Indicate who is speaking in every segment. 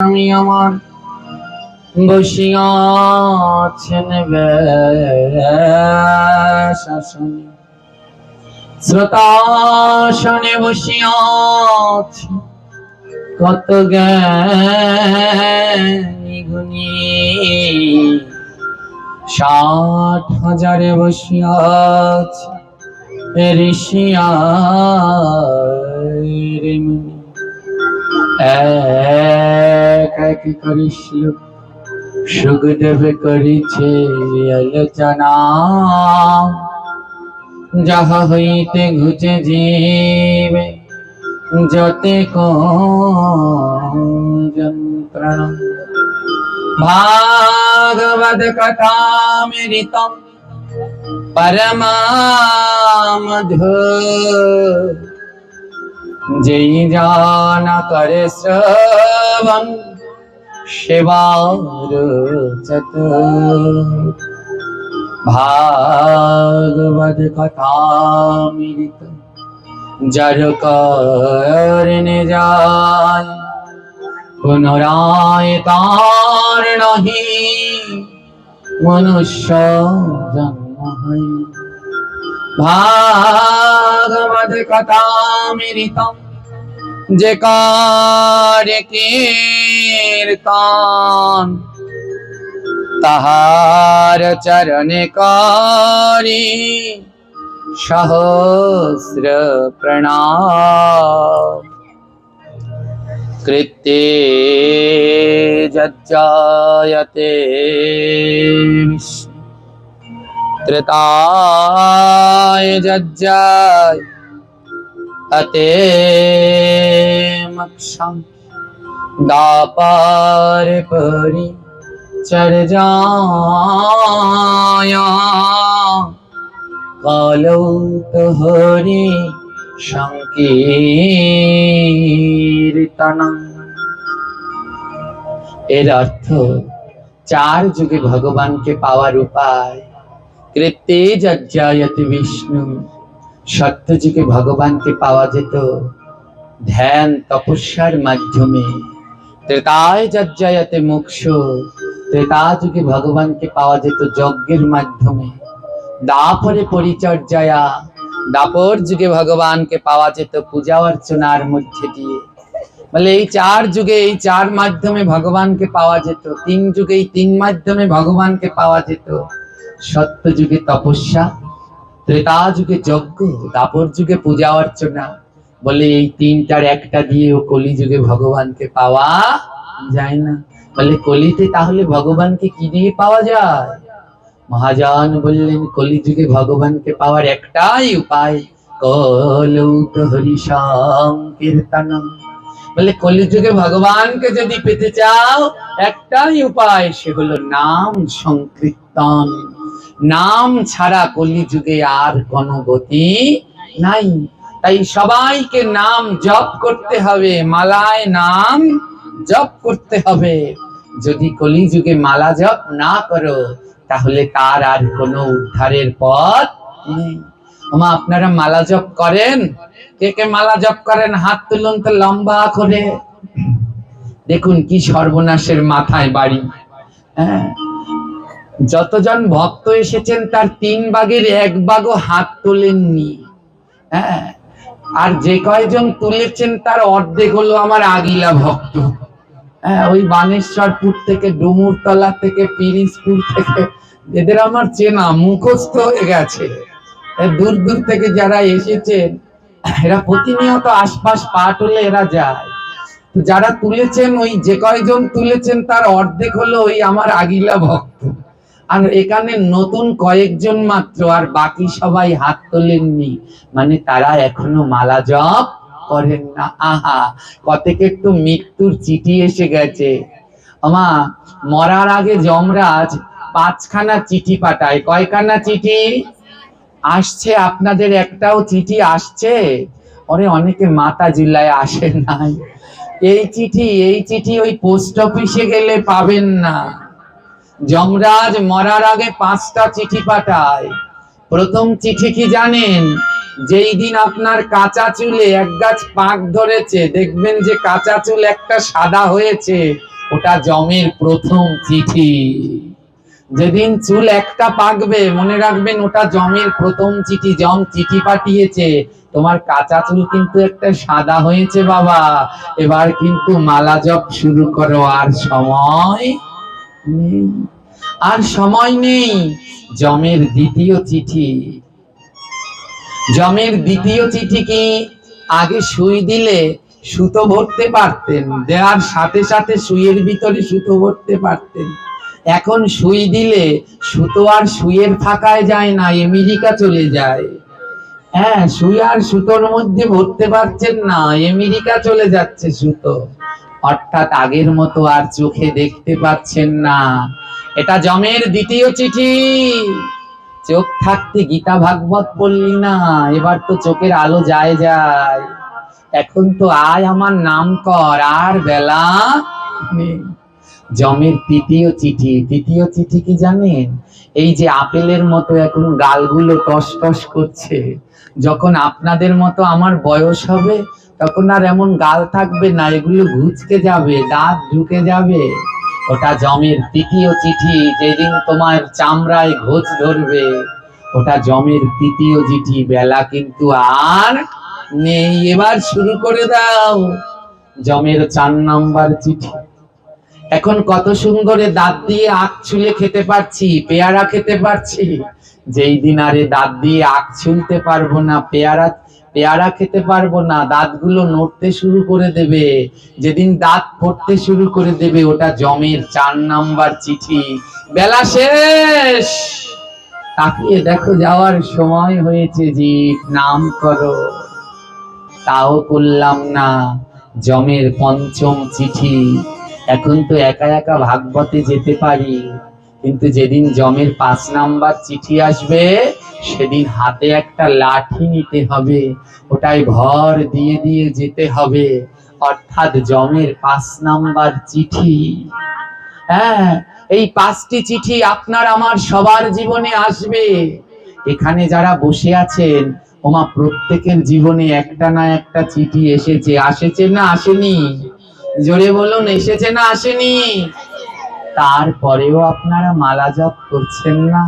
Speaker 1: আমি আমার বসিয়াছেন শাসনে শ্রোতাসনে বসিয়াছে কত জ্ঞানী ষাট হাজারে বসিয়াছে ঋষিয়ারে মুনি। এক এক সুখদেব করিছে আলোচনা। যাহা হইতে ঘুচে জীবে যতে যন্ত্রণা ভাগবত কথামৃতম পরমামধু যেই জানা করে শ্রবণ, সেবার চত। ভাগবত কথামৃত যার করণে যায়, পুনরায় তার নহি, মনুষ্য জন্ম হয়। ভাগবত কথামৃতম যে কারে কীর্তন তাহার চরণে করি সহস্র প্রণাম। কৃত্যে যজ্জায়তে ত্রেতায় যজ্জায় হতে মক্ষম দাপার পরি চর্যায়া কালৌ হরি সংকীর্তনং। এর অর্থ চার যুগে ভগবানকে পাওয়ার উপায়। কৃত্যে যজ্জায়তি বিষ্ণু। সত্যযুগে ভগবানকে পাওয়া যেত ধ্যান তপস্যার মাধ্যমে। ত্রেতায় যজ্জায়াতে মোক্ষ ত্রেতা যুগে ভগবানকে পাওয়া যেত যজ্ঞের মাধ্যমে। দাপরে পরিচর্যায়া দাপর যুগে ভগবানকে পাওয়া যেত পূজা অর্চনার মধ্যে দিয়ে। বলে এই চার যুগে, এই চার মাধ্যমে ভগবানকে পাওয়া যেত, তিন যুগে, এই তিন মাধ্যমে ভগবানকে পাওয়া যেত। সত্য যুগে তপস্যা ত্রেতা যুগে যজ্ঞ দাপর যুগে পূজা অর্চনা। বলে এই তিনটার একটা দিয়েও কলি যুগে ভগবানকে পাওয়া যায় না। বলে কলিতে তাহলে ভগবানকে কি দিয়ে পাওয়া যায়? মহাজন বললেন কলি যুগে ভগবানকে পাওয়ার একটাই উপায় কলৌত হরি সংকীর্তনম বলে কলিযুগে ভগবানকে যদি পেতে চাও, একটাই উপায়, সে হলো নাম সংকীর্তন। নাম ছাড়া কলিযুগে আর কোনো গতি নাই। তাই সবাইকে নাম জপ করতে হবে, মালায় নাম জপ করতে হবে। যদি কলিযুগে মালা জপ না করো, তাহলে তার আর কোনো উদ্ধারের পথ নেই। ওমা, আপনারা মালা জপ করেন? কে কে মালা জপ করেন? হাত তুলুন তো লম্বা করে। দেখুন কি সর্বনাশের মাথায় বাড়ি। হ্যাঁ যতজন ভক্ত এসেছেন তার তিন ভাগের এক ভাগও হাত তোলেননি। হ্যাঁ? আর যে কয়জন তুলেছেন তার অর্ধেক হলো আমার আগিলা ভক্ত। হ্যাঁ ওই বানেশ্বরপুর থেকে, ডুমুরতলা থেকে পিরিজপুর থেকে, এদের আমার চেনা মুখস্থ হয়ে গেছে। দূর দূর থেকে যারা এসেছেন, এরা প্রতিনিয়ত আশপাশ পাঠ হলে এরা যায়। যারা তুলেছেন, ওই যে কয়জন তুলেছেন তার অর্ধেক হলো ওই আমার আগিলা ভক্ত। আর এখানে নতুন কয়েকজন মাত্র, আর বাকি সবাই হাত তোলেননি। মানে তারা এখনও মালা জপ করেন না। আহা, কতকে একটু মৃত্যুর চিঠি এসে গেছে। আমা মরার আগে যমরাজ পাঁচখানা চিঠি পাঠায়। কয়খানা চিঠি? আসছে, আপনাদের একটাও চিঠি আসছে? ওরে, অনেকে মাতা জুলায় আসে নাই। এই চিঠি এই চিঠি ওই পোস্ট অফিসে গেলে পাবেন না। যমরাজ মরার আগে পাঁচটা চিঠি পাঠায়। প্রথম চিঠি কি জানেন? যেই দিন আপনার কাঁচা চুলে এক গাছ পাক ধরেছে, দেখবেন যে কাঁচা চুল একটা সাদা হয়েছে, ওটা জমের প্রথম চিঠি। যেদিন চুল একটা পাকবে, মনে রাখবেন ওটা জমের প্রথম চিঠি জম চিঠি পাঠিয়েছে। তোমার কাঁচা চুল কিন্তু একটা সাদা হয়েছে বাবা। এবার কিন্তু মালা জপ শুরু করো আর সময়। নেই। আর সময় নেই জমের দ্বিতীয় চিঠি। জমের দ্বিতীয় চিঠি কি আগে সুই দিলে সুতো ভরতে পারতেন, দেওয়ার সাথে সাথে সুইয়ের ভিতরে সুতো ভরতে পারতেন। এখন সুই দিলে সুতো আর সুইয়ের ফাঁকায় যায় না, আমেরিকা চলে যায়। হ্যাঁ সুই আর সুতোর মধ্যে ভরতে পারছেন না, আমেরিকা চলে যাচ্ছে সুতো। অর্থাৎ আগের মতো আর চোখে দেখতে পাচ্ছেন না। এটা জমের দ্বিতীয় চিঠি। চোখ থাকতে গীতা ভাগবত পড়লি না, এবার তো চোখের আলো যায় যায়। এখন তো আয় আমার নাম কর, আর বেলা। জমের তৃতীয় চিঠি তৃতীয় চিঠি কি জানেন? এই যে আপেলের মতো এখন গালগুলো টস টস করছে। যখন আপনাদের মতো আমার বয়স হবে তখন আর এমন গাল থাকবে না, এগুলো ঘুচকে যাবে, দাঁত ঢুকে যাবে। ওটা জমের তৃতীয় চিঠি, যেদিন তোমার চামড়ায় ঘোচ ধরবে। ওটা জমের তৃতীয় চিঠি, বেলা কিন্তু আর নেই। এবার শুরু করে দাও জমের চার নাম্বার চিঠি। এখন কত সুন্দরে দাঁত দিয়ে আখ ছুলে খেতে পারছি, পেয়ারা খেতে পারছি। যেই দিন আরে দাঁত দিয়ে আখ ছুলতে পারব না, পেয়ারা পেয়ারা খেতে পারব না, দাঁতগুলো নড়তে শুরু করে দেবে। যেদিন দাঁত পড়তে শুরু করে দেবে, ওটা জমের চার নাম্বার চিঠি। বেলা শেষ! তাকিয়ে দেখো, যাওয়ার সময় হয়েছে জি নাম করো। তাও করলাম না, জমের পঞ্চম চিঠি। এখন তো একা একা ভাগবতে যেতে পারি। কিন্তু যেদিন জমের পাঁচ নাম্বার চিঠি আসবে, সেদিন হাতে একটা লাঠি নিতে হবে। ওটাই ভর দিয়ে দিয়ে যেতে হবে। অর্থাৎ জমের পাঁচ নাম্বার চিঠি। হ্যাঁ এই পাঁচটি চিঠি আপনার আমার সবার জীবনে আসবে। এখানে যারা বসে আছেন, ওমা প্রত্যেকের জীবনে একটা না একটা চিঠি এসেছে। আসেছে না আসেনি? জোরে বলুন, এসেছে না আসেনি? তারপরেও আপনারা মালা জপ করছেন না।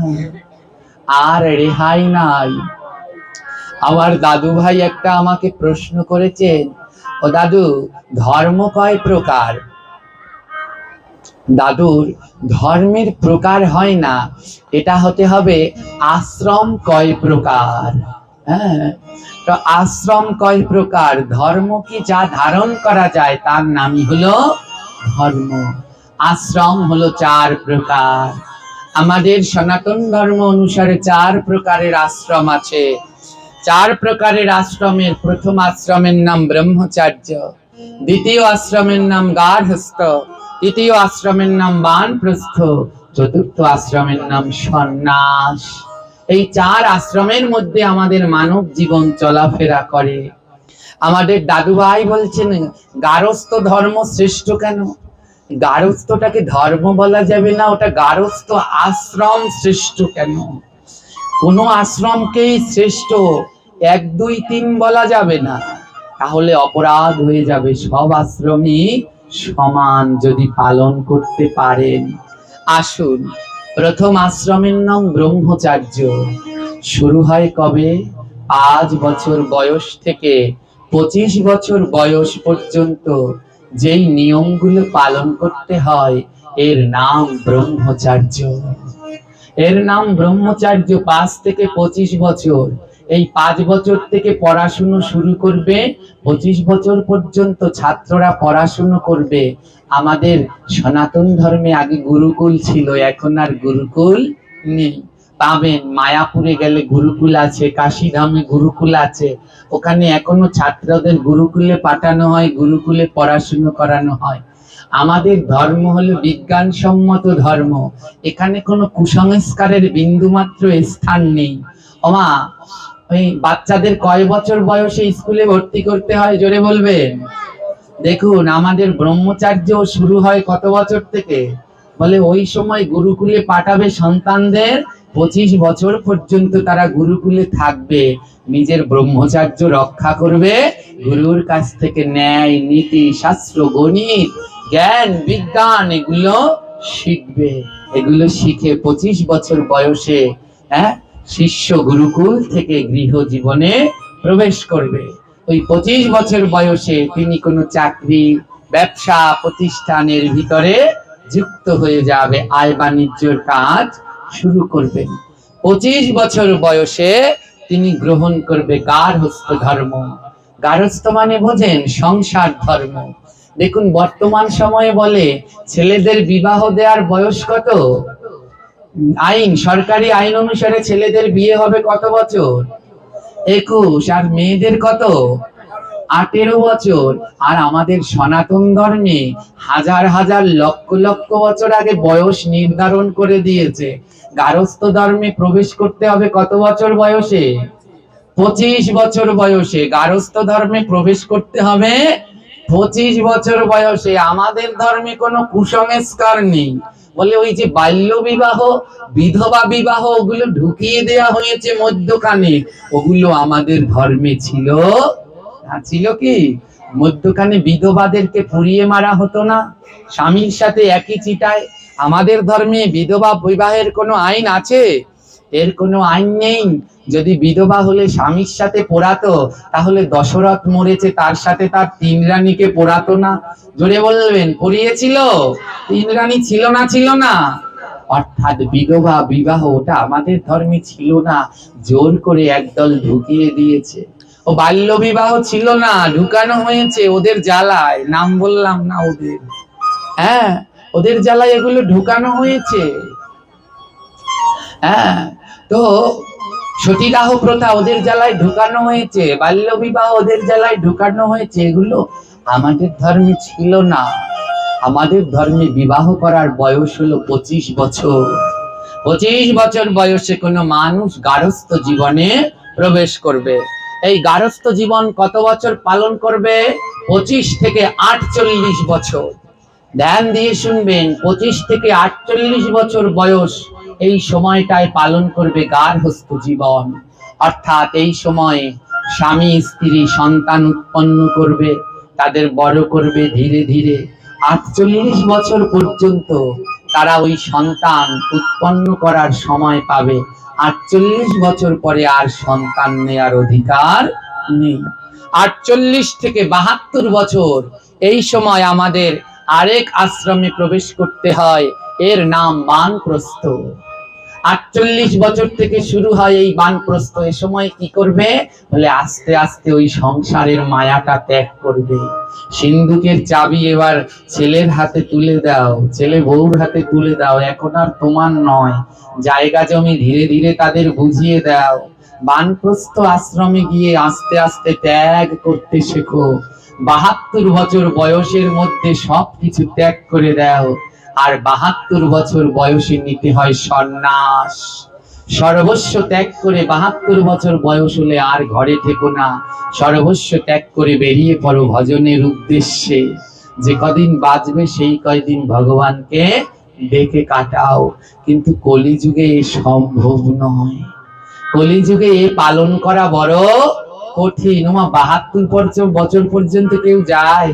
Speaker 1: আর রেহাই নাই। আমার দাদু ভাই একটা আমাকে প্রশ্ন করেছেন ও দাদু, ধর্ম কয় প্রকার? দাদুর, ধর্মের প্রকার হয় না, এটা হতে হবে আশ্রম কয় প্রকার? হ্যাঁ তো আশ্রম কয় প্রকার? ধর্ম কি যা ধারণ করা যায়, তার নামই হলো ধর্ম। আশ্রম হলো চার প্রকার। আমাদের সনাতন ধর্ম অনুসারে চার প্রকারের আশ্রম আছে। চার প্রকারের আশ্রমের প্রথম আশ্রমের নাম ব্রহ্মচার্য, দ্বিতীয় আশ্রমের নাম গার্হস্থ, তৃতীয় আশ্রমের নাম বানপ্রস্থ, চতুর্থ আশ্রমের নাম সন্ন্যাস। এই চার আশ্রমের মধ্যে আমাদের মানব জীবন চলাফেরা করে। আমাদের দাদু ভাই বলছেন গারস্থ ধর্ম শ্রেষ্ঠ কেন? গারস্থটাকে ধর্ম বলা যাবে না, ওটা গারস্থ আশ্রম শ্রেষ্ঠ কেন? কোন আশ্রমকেই শ্রেষ্ঠ এক, দুই, তিন বলা যাবে না। তাহলে অপরাধ হয়ে যাবে। সব আশ্রমই সমান যদি পালন করতে পারেন। আসুন, প্রথম আশ্রমের নাম ব্রহ্মচার্য। শুরু হয় কবে? পাঁচ বছর বয়স থেকে পঁচিশ বছর বয়স পর্যন্ত। যেই নিয়মগুলো পালন করতে হয়, এর নাম ব্রহ্মচার্য। এর নাম ব্রহ্মচার্য পাঁচ থেকে পঁচিশ বছর। এই পাঁচ বছর থেকে পড়াশুনো শুরু করবে, পঁচিশ বছর পর্যন্ত ছাত্ররা পড়াশুনো করবে। আমাদের সনাতন ধর্মে আগে গুরুকুল ছিল, এখন আর গুরুকুল নেই। পাবেন। মায়াপুরে গেলে গুরুকুল আছে, কাশিধামে গুরুকুল আছে। ওখানে এখনও ছাত্রদের গুরুকুলে পাঠানো হয়, গুরুকুলে পড়াশুনো করানো হয়। আমাদের ধর্ম হলো বিজ্ঞানসম্মত ধর্ম। এখানে কোনো কুসংস্কারের বিন্দুমাত্র স্থান নেই। ওমা, ওই বাচ্চাদের কয় বছর বয়সে স্কুলে ভর্তি করতে হয়, জোরে বলবেন? দেখুন, আমাদের ব্রহ্মচার্য শুরু হয় কত বছর থেকে? বলে ওই সময় গুরুকুলে পাঠাবে সন্তানদের পঁচিশ বছর পর্যন্ত তারা গুরুকুলে থাকবে, নিজের ব্রহ্মচার্য রক্ষা করবে, গুরুর কাছ থেকে ন্যায়, নীতি, শাস্ত্র, গণিত, জ্ঞান, বিজ্ঞান এগুলো শিখবে। এগুলো শিখে পঁচিশ বছর বয়সে হ্যাঁ শিষ্য গুরুকুল থেকে গৃহ জীবনে প্রবেশ করবে। ওই পঁচিশ বছর বয়সে তিনি কোনো চাকরি, ব্যবসা, প্রতিষ্ঠানের ভিতরে যুক্ত হয়ে যাবে, আয় বাণিজ্যর কাজ শুরু করবেন পঁচিশ বছর বয়সে তিনি গ্রহণ করবে গার্হস্থ ধর্ম। গার্হস্থ মানে বোঝেন সংসার ধর্ম। দেখুন, বর্তমান সময়ে বলে ছেলেদের বিবাহ দেওয়ার বয়স কত? আইন, সরকারি আইন অনুসারে ছেলেদের বিয়ে হবে কত বছর? একুশ। আর মেয়েদের কত? আঠেরো বছর, আর আমাদের সনাতন ধর্মে হাজার হাজার লক্ষ লক্ষ বছর আগে বয়স নির্ধারণ করে দিয়েছে। গারস্থ ধর্মে প্রবেশ করতে হবে কত বছর বয়সে? পঁচিশ বছর বয়সে গারস্থ ধর্মে প্রবেশ করতে হবে পঁচিশ বছর বয়সে। আমাদের ধর্মে কোনো কুসংস্কার নেই। বলে ওই যে বাল্য বিবাহ, বিধবা বিবাহ, ওগুলো ঢুকিয়ে দেয়া হয়েছে মধ্যখানে। ওগুলো আমাদের ধর্মে ছিল ছিল কি? মধ্যখানে বিধবাদেরকে পুড়িয়ে মারা হতো না। স্বামীর সাথে একই চিটায় আমাদের ধর্মে বিধবা বিবাহের কোনো আইন আছে? এর কোনো আইন নেই। যদি বিধবা হলে স্বামীর সাথে পোড়াতো, তাহলে দশরথ মরেছে, তার সাথে তার তিন রানীকে পোড়াতো না। জোরে বলবেন, পড়িয়েছিল? তিন রানী ছিল না ছিল না। অর্থাৎ বিধবা বিবাহ ওটা আমাদের ধর্মে ছিল না। জোর করে একদল ঢুকিয়ে দিয়েছে। বাল্য বিবাহ ছিল না, ঢুকানো হয়েছে ওদের জ্বালায়। নাম বললাম না ওদের। হ্যাঁ ওদের জ্বালায় এগুলো ঢুকানো হয়েছে। হ্যাঁ তো সতীদাহ প্রথা ওদের জ্বালায় ঢুকানো হয়েছে বাল্য বিবাহ ওদের জ্বালায় ঢুকানো হয়েছে, এগুলো আমাদের ধর্মে ছিল না। আমাদের ধর্মে বিবাহ করার বয়স হলো পঁচিশ বছর। পঁচিশ বছর বয়সে কোনো মানুষ গারস্থ জীবনে প্রবেশ করবে। এই গারস্থ জীবন কত বছর পালন করবে? পঁচিশ থেকে আটচল্লিশ বছর। ধ্যান দিয়ে শুনবেন, পঁচিশ থেকে আটচল্লিশ বছর বয়স এই সময়টায় পালন করবে গার্হস্থ জীবন। অর্থাৎ এই সময়ে স্বামী, স্ত্রী, সন্তান উৎপন্ন করবে, তাদের বড় করবে ধীরে ধীরে। আটচল্লিশ বছর পর্যন্ত তারা ওই সন্তান উৎপন্ন করার সময় পাবে। আটচল্লিশ বছর পরে আর সন্তান নেয়ার অধিকার নেই। আটচল্লিশ থেকে বাহাত্তর বছর এই সময় আমাদের আরেক আশ্রমে প্রবেশ করতে হয়। এর নাম বানপ্রস্থ আটচল্লিশ বছর থেকে শুরু হয় এই বানপ্রস্থ। এ সময় কি করবে? বলে আস্তে আস্তে ওই সংসারের মায়াটা ত্যাগ করবে। সিন্ধুকের চাবি এবার ছেলের হাতে তুলে দাও, ছেলে বউর হাতে তুলে দাও। এখন আর তোমার নয়। জায়গা জমি ধীরে ধীরে তাদের বুঝিয়ে দাও। বানপ্রস্থ আশ্রমে গিয়ে আস্তে আস্তে ত্যাগ করতে শেখো। বাহাত্তর বছর বয়সের মধ্যে সবকিছু ত্যাগ করে দাও। আর বাহাত্তর বছর বয়সে নিতে হয় সন্ন্যাস। সর্বস্ব ত্যাগ করে বাহাত্তর বছর বয়স হলে আর ঘরে থেকো না। সর্বস্ব ত্যাগ করে বেরিয়ে পড়ো ভজনের উদ্দেশ্যে। যে কদিন বাঁচবে সেই কয়দিন ভগবানকে ডেকে কাটাও। কিন্তু কলিযুগে এ সম্ভব নয়। কলিযুগে এ পালন করা বড় কঠিন। ওমা বাহাত্তর বছর পর্যন্ত কেউ যায়?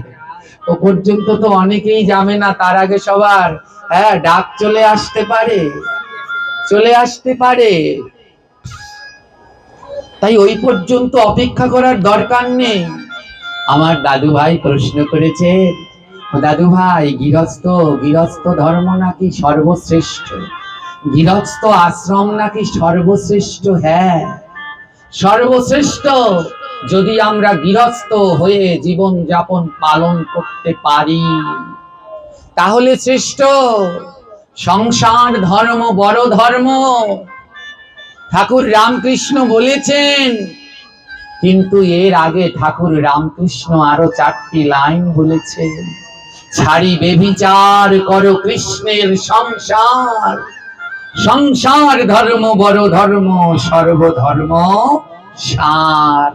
Speaker 1: ও পর্যন্ত তো অনেকেই যাবে না, তার আগে সবার। হ্যাঁ ডাক চলে আসতে পারে। চলে আসতে পারে। তাই ওই পর্যন্ত অপেক্ষা করার দরকার নেই। আমার দাদু ভাই প্রশ্ন করেছে দাদু ভাই গৃহস্থ গৃহস্থ ধর্ম নাকি সর্বশ্রেষ্ঠ? গৃহস্থ আশ্রম নাকি সর্বশ্রেষ্ঠ? হ্যাঁ সর্বশ্রেষ্ঠ। যদি আমরা গৃহস্থ হয়ে জীবন যাপন পালন করতে পারি, তাহলে শ্রেষ্ঠ। সংসার ধর্ম, বড় ধর্ম। ঠাকুর রামকৃষ্ণ বলেছেন, কিন্তু এর আগে ঠাকুর রামকৃষ্ণ আরও চারটি লাইন বলেছেন, ছাড়ি বেবিচার করো কৃষ্ণের সংসার। সংসার ধর্ম, বড় ধর্ম, সর্বধর্ম সার।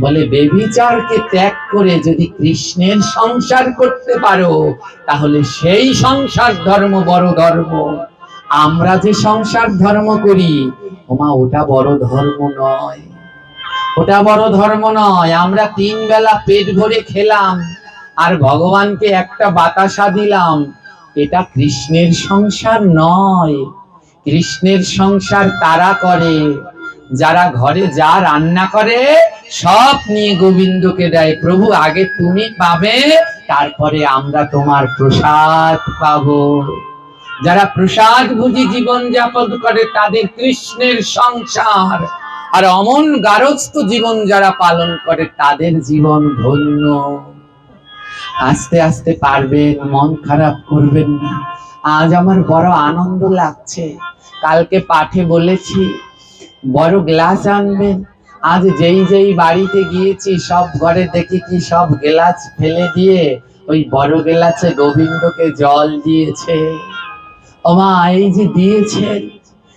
Speaker 1: বলে, বেবিচারকে ত্যাগ করে যদি কৃষ্ণের সংসার করতে পারো, তাহলে সেই সংসার ধর্ম বড় ধর্ম। আমরা যে সংসার ধর্ম করি, ওমা, ওটা বড় ধর্ম নয়। ওটা বড় ধর্ম নয়। আমরা তিন বেলা পেট ভরে খেলাম, আর ভগবানকে একটা বাতাসা দিলাম। এটা কৃষ্ণের সংসার নয়। কৃষ্ণের সংসার তারা করে। যারা ঘরে যা রান্না করে, সব নিয়ে গোবিন্দকে দেয়, প্রভু, আগে তুমি পাবে, তারপরে আমরা তোমার প্রসাদ পাব। যারা প্রসাদ ভুজি জীবন যাপন করে, তাদের কৃষ্ণের সংসার। আর অমন গারস্থ জীবন যারা পালন করে, তাদের জীবন ধন্য। আস্তে আস্তে পারবেন, মন খারাপ করবেন না। আজ আমার বড় আনন্দ লাগছে। কালকে পাঠে বলেছি বড় গ্লাস আনবেন। আজ যেই যেই বাড়িতে গিয়েছি, সব ঘরে দেখি কি সব গ্লাস ফেলে দিয়ে ওই বড় গ্লাসে গোবিন্দকে জল দিয়েছে। ওমা, এই যে দিয়েছেন,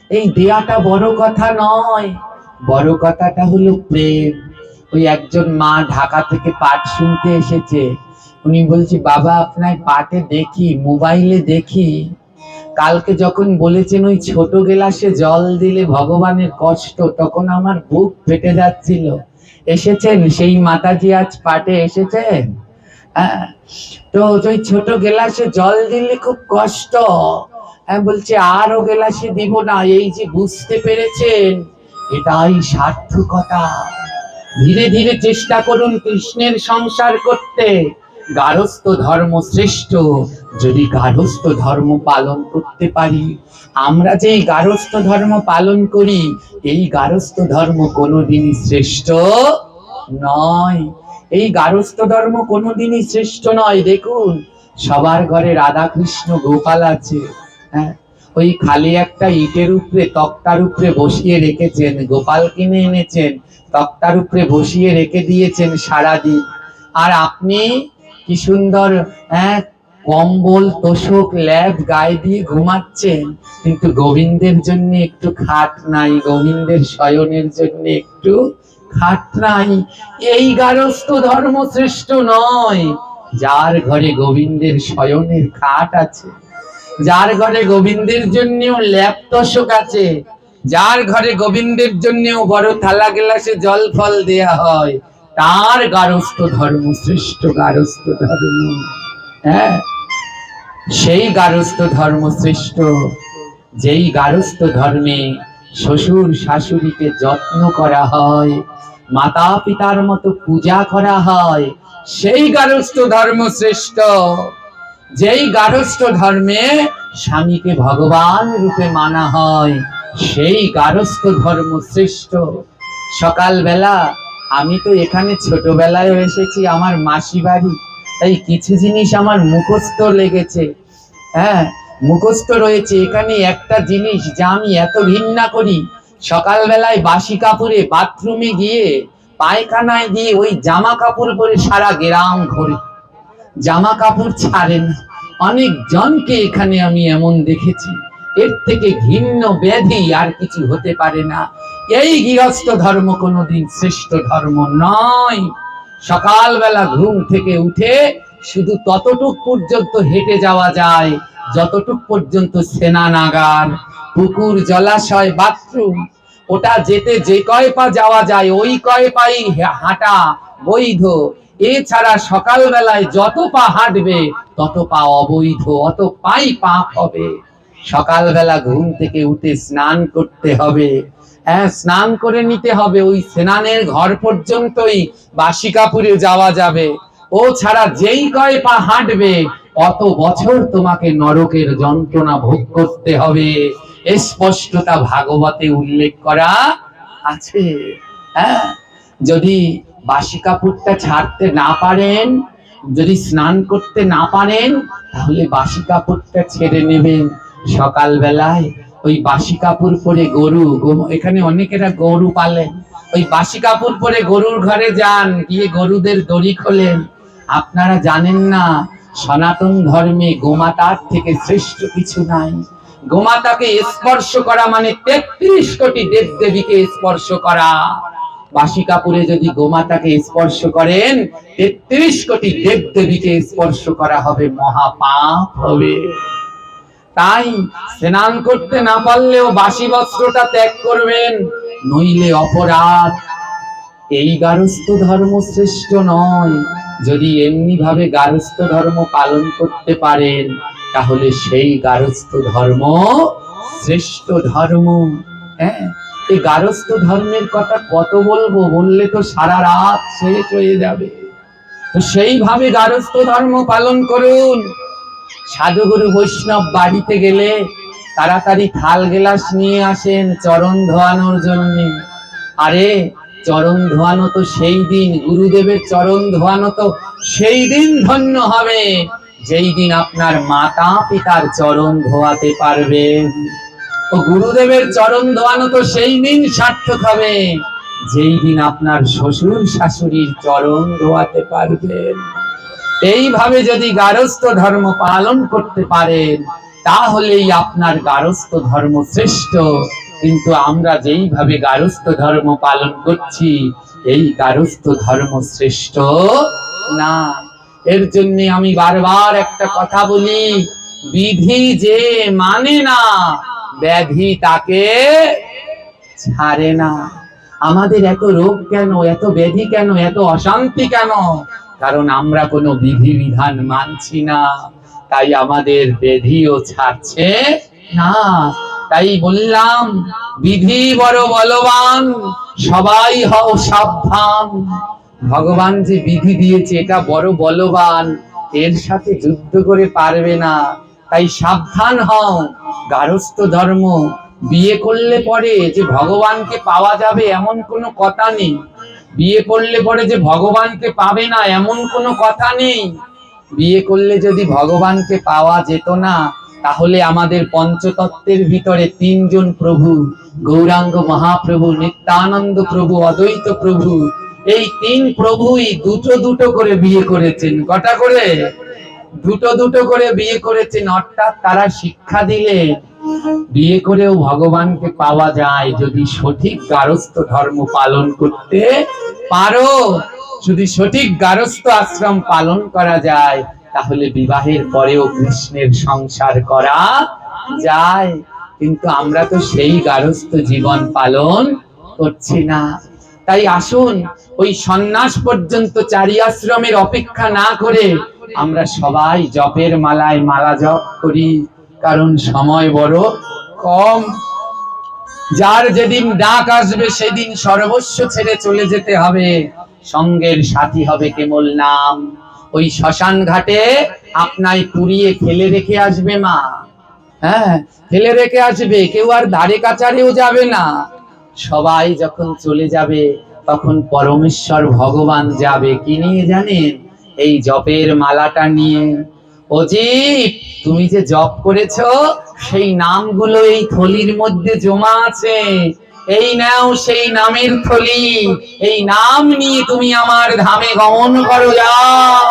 Speaker 1: এই দেয়াটা বড় কথা নয়। বড় কথাটা হলো প্রেম। ওই একজন মা ঢাকা থেকে পাঠ শুনতে এসেছে। উনি বলছে, বাবা, আপনার পাঠে দেখি, মোবাইলে দেখি। কালকে যখন বলেছেন, ওই ছোট গেলাসে জল দিলে ভগবানের কষ্ট তখন আমার বুক ফেটে যাচ্ছিল। এসেছেন? সেই মাতাজি আজ পাঠে এসেছেন? হ্যাঁ। তো ওই ছোট গেলাসে জল দিলে খুব কষ্ট। হ্যাঁ বলছে আরও গেলাসে দিব না, এই যে বুঝতে পেরেছেন, এটাই সার্থকতা। ধীরে ধীরে চেষ্টা করুন কৃষ্ণের সংসার করতে। গারস্থ ধর্ম শ্রেষ্ঠ। যদি গারস্থ ধর্ম পালন করতে পারি, আমরা যে গার্হস্থ ধর্ম পালন করি, এই গারস্থ ধর্ম কোনোদিনই শ্রেষ্ঠ নয়। এই গার্হস্থ ধর্ম কোনোদিনই শ্রেষ্ঠ নয়। দেখুন, সবার ঘরে রাধা কৃষ্ণ গোপাল আছে হ্যাঁ? ওই খালি একটা ইটের উপরে, তক্তার উপরে বসিয়ে রেখেছেন গোপাল কিনে এনেছেন, তক্তার উপরে বসিয়ে রেখে দিয়েছেন সারাদিন। আর আপনি কি সুন্দর হ্যাঁ? কম্বল, তোষক, ল্যাব, গায়ে দিয়ে ঘুমাচ্ছেন, কিন্তু গোবিন্দের জন্য একটু খাট নাই, গোবিন্দের শয়নের জন্য একটু খাট নাই। এই গারস্থ ধর্ম শ্রেষ্ঠ নয়। যার ঘরে গোবিন্দের শয়নের খাট আছে, যার ঘরে গোবিন্দের জন্যও ল্যাব তোষক আছে, যার ঘরে গোবিন্দের জন্যও বড় থালা গ্লাসে জল ফল দেয়া হয় তার গারস্থ ধর্ম শ্রেষ্ঠ গারস্থ ধর্ম। হ্যাঁ? সেই গারস্থ ধর্ম শ্রেষ্ঠ যেই গারস্থ ধর্মে শ্বশুর শাশুড়িকে যত্ন করা হয় মাতা পিতার মতো পূজা করা হয়, সেই গারস্থ ধর্ম শ্রেষ্ঠ যেই গারস্থ ধর্মে স্বামীকে ভগবান রূপে মানা হয়, সেই গারস্থ ধর্ম শ্রেষ্ঠ সকালবেলা আমি তো এখানে ছোটবেলায় এসেছি, আমার মাসি বাড়ি। তাই কিছু জিনিস আমার মুখস্থ লেগেছে। হ্যাঁ মুখস্থ রয়েছে। এখানে একটা জিনিস যা আমি এত ঘৃণা করি। সকালবেলায় বাসি কাপড়ে বাথরুমে গিয়ে, পায়খানায় গিয়ে ওই জামা কাপড় পরে সারা গ্রাম ঘোরে। জামা কাপড় ছাড়েন। অনেক জনকে এখানে আমি এমন দেখেছি। এর থেকে ঘৃণ্য ব্যাধি আর কিছু হতে পারে না। এই গৃহস্থ ধর্ম কোনোদিন শ্রেষ্ঠ ধর্ম নয়। সকালবেলা ঘুম থেকে উঠে শুধু ততটুক পর্যন্ত হেঁটে যাওয়া যায়, যতটুক পর্যন্ত সেনা সেনানাগার, পুকুর, জলাশয়, বাথরুম, ওটা যেতে যে কয় পা যাওয়া যায়, ওই কয় পাই হাঁটা বৈধ। এছাড়া সকালবেলায় যত পা হাঁটবে, তত পা অবৈধ, অত পাই পাপ হবে। সকালবেলা ঘুম থেকে উঠে স্নান করতে হবে। স্নান করে নিতে হবে। ওই স্নানের ঘর পর্যন্তই বাসি কাপুরে যাওয়া যাবে। ও ছাড়া যেই কয় পা হাঁটবে, অত বছর তোমাকে নরকের যন্ত্রণা ভোগ করতে হবে। স্পষ্টতা ভাগবতে উল্লেখ করা আছে। হ্যাঁ যদি বাসি কাপড়টা ছাড়তে না পারেন, যদি স্নান করতে না পারেন, তাহলে বাসি কাপড়টা ছেড়ে নেবেন। সকালবেলায় ওই বাসি কাপড় পরে গরু এখানে অনেকেরা গরু পালেন। ওই বাসি কাপড় পরে গরুর ঘরে যান, গিয়ে গরুদের দড়ি খোলেন। আপনারা জানেন না, সনাতন ধর্মে গোমাতার থেকে শ্রেষ্ঠ কিছু নাই। গোমাতাকে স্পর্শ করা মানে তেত্রিশ কোটি দেব দেবীকে স্পর্শ করা। বাসি কাপুরে যদি গোমাতাকে স্পর্শ করেন, তেত্রিশ কোটি দেব দেবীকে স্পর্শ করা হবে, মহাপাপ হবে। তাই স্নান করতে না পারলেও বাসি বস্ত্রটা ত্যাগ করবেন, নইলে অপরাধ। এই গারস্থ ধর্ম শ্রেষ্ঠ নয়। যদি এমনি ভাবে গারস্থ ধর্ম পালন করতে পারেন, তাহলে সেই গারস্থ ধর্ম শ্রেষ্ঠ ধর্ম। হ্যাঁ এই গারস্থ ধর্মের কথা কত বলব? বললে তো সারা রাত শেষ হয়ে যাবে। তো সেইভাবে গারস্থ ধর্ম পালন করুন। সাধুগুরু বৈষ্ণব বাড়িতে গেলে তাড়াতাড়ি থাল গেলাস নিয়ে আসেন চরণ ধোয়ানোর জন্য। আরে, চরণ ধোয়ানো তো সেই দিন, গুরুদেবের চরণ ধোয়ানো তো সেই দিন ধন্য হবে। যেই দিন আপনার মাতা পিতার চরণ ধোয়াতে পারবেন ও গুরুদেবের চরণ ধোয়ানো তো সেই দিন সার্থক হবে। যেই দিন আপনার শ্বশুর শাশুড়ির চরণ ধোয়াতে পারবেন। এইভাবে যদি গারস্থ ধর্ম পালন করতে পারেন, তাহলেই আপনার গারস্থ ধর্ম শ্রেষ্ঠ। কিন্তু আমরা যেইভাবে গারস্থ ধর্ম পালন করছি, এই গারস্থ ধর্ম শ্রেষ্ঠ না। এর জন্য আমি বারবার একটা কথা বলি, বিধি যে মানে না, ব্যাধি তাকে ছাড়ে না। আমাদের এত রোগ কেন, এত ব্যাধি কেন, এত অশান্তি কেন? কারণ আমরা কোনো বিধি বিধান মানছি না। তাই আমাদের বেধিও ছাড়ছে না। তাই বললাম, বিধি বড় বলবান, সবাই হও সাবধান। ভগবান যে বিধি দিয়েছে, এটা বড় বলবান, এর সাথে যুদ্ধ করে পারবে না। তাই সাবধান হও, গারস্থ ধর্ম। বিয়ে করলে পরে যে ভগবানকে পাওয়া যাবে, এমন কোনো কথা নেই। বিয়ে করলে পরে যে ভগবানকে পাবে না, এমন কোনো কথা নেই। বিয়ে করলে যদি ভগবানকে পাওয়া যেত না, তাহলে আমাদের পঞ্চতত্ত্বের ভিতরে তিনজন প্রভু, গৌরাঙ্গ মহাপ্রভু, নিত্যানন্দ প্রভু, অদ্বৈত প্রভু, এই তিন প্রভুই দুটো দুটো করে বিয়ে করেছেন। কটা করে? দুটো দুটো করে বিয়ে করেছেন অর্থাৎ তারা শিক্ষা দিলেন বিয়ে করেও ভগবানকে পাওয়া যায়। যদি সঠিক গারস্থ ধর্ম পালন করতে পারো, যদি সঠিক গারস্থ আশ্রম পালন করা যায়, তাহলে বিবাহের পরেও কৃষ্ণের সংসার করা যায়। কিন্তু আমরা তো সেই গারস্থ জীবন পালন করছি না। তাই আসুন, ওই সন্ন্যাস পর্যন্ত চারি আশ্রমের অপেক্ষা না করে আমরা সবাই জপের মালায় মালা জপ করি, কারণ সময় বড় কম। যার যেদিন ডাক আসবে, সেদিন সর্বস্ব ছেড়ে চলে যেতে হবে। সঙ্গের সাথী হবে কেবল নাম। ওই শ্মশান ঘাটে আপনায় পুড়িয়ে ফেলে রেখে আসবে মা। হ্যাঁ ফেলে রেখে আসবে, কেউ আর ধারে কাচারেও যাবে না। সবাই যখন চলে যাবে, তখন পরমেশ্বর ভগবান যাবে। কি নিয়ে জানেন? এই জপের মালাটা নিয়ে। অজিব তুমি যে জপ করেছ, সেই নামগুলো এই থলির মধ্যে জমা আছে। এই নাও সেই নামের থলি। এই নাম নিয়ে তুমি আমার ধামে গমন করো, যাও।